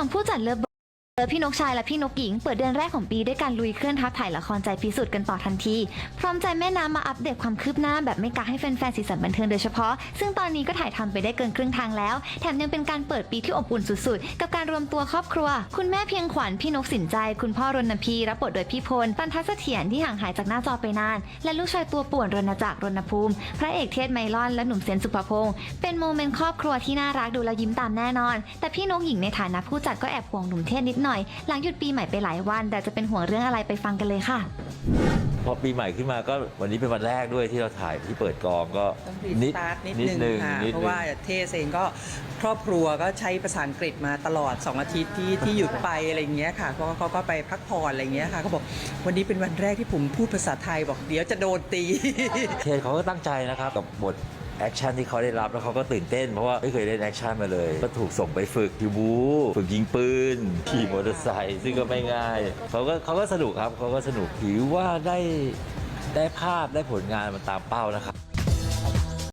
ฝั่งผู้จั ดเลิฟเบอร์พี่นกชายและพี่นกหญิงเปิดเดือนแรกของปีด้วยการลุยเคลื่อนทัพถ่ายละครใจพิสูจน์กันต่อทันที พร้อมใจแม่น้ำมาอัปเดตความคืบหน้าแบบไม่กักให้แฟนๆสีสันบันเทิงโดยเฉพาะ ซึ่งตอนนี้ก็ถ่ายทำไปได้เกินครึ่งทางแล้ว แถมยังเป็นการเปิดปีที่อบอุ่นสุดๆ กับการรวมตัวครอบครัว คุณแม่เพียงขวัญพี่นกสินใจ คุณพ่อรณพีรับบทโดยพี่พลตันทัศเถียรที่ห่างหายจากหน้าจอไปนาน และลูกชายตัวป่วนรณจักรรณภูมิ พระเอกเทศไมลอนและหนุ่มเซนสุภพงศ์เป็นโมเมนต์ครอบครัวที่น่ารักดูแล้วยิ้มตามแน่นอน แต่พี่นกหญิงในฐานะผู้จัดก็แอบห่วงหนุ่มเทศนิดหน่อยหลังหยุดปีใหม่ไปหลายวัน แต่จะเป็นห่วงเรื่องอะไรไปฟังกันเลยค่ะ พอปีใหม่ขึ้นมาก็วันนี้เป็นวันแรกด้วยที่เราถ่ายที่เปิดกองก็ต้องรีสตาร์ทนิดนึงค่ะนิดเพราะว่าเทสเองก็ครอบครัวก็ใช้ภาษาอังกฤษมาตลอด 2 อาทิตย์ที่ที่หยุดไปอะไรอย่างเงี้ยค่ะเพราะว่าเขาก็ไปพักผ่อนอะไรอย่างเงี้ยค่ะเขาบอกวันนี้เป็นวันแรกที่ผมพูดภาษาไทยบอกเดี๋ยวจะโดนตีเทนเขาก็ตั้งใจนะครับกับบทแอคชั่นที่เขาได้รับแล้วเขาก็ตื่นเต้นเพราะว่าไม่เคยเล่นแอคชั่นมาเลย ก็ถูกส่งไปฝึกคิวบูฝึกยิงปืนขี่มอเตอร์ไซค์ซึ่งก็ไม่ง่ายเขาก็เขาก็สนุกครับเขาก็สนุกถือว่าได้ได้ภาพได้ผลงานมันตามเป้านะครับ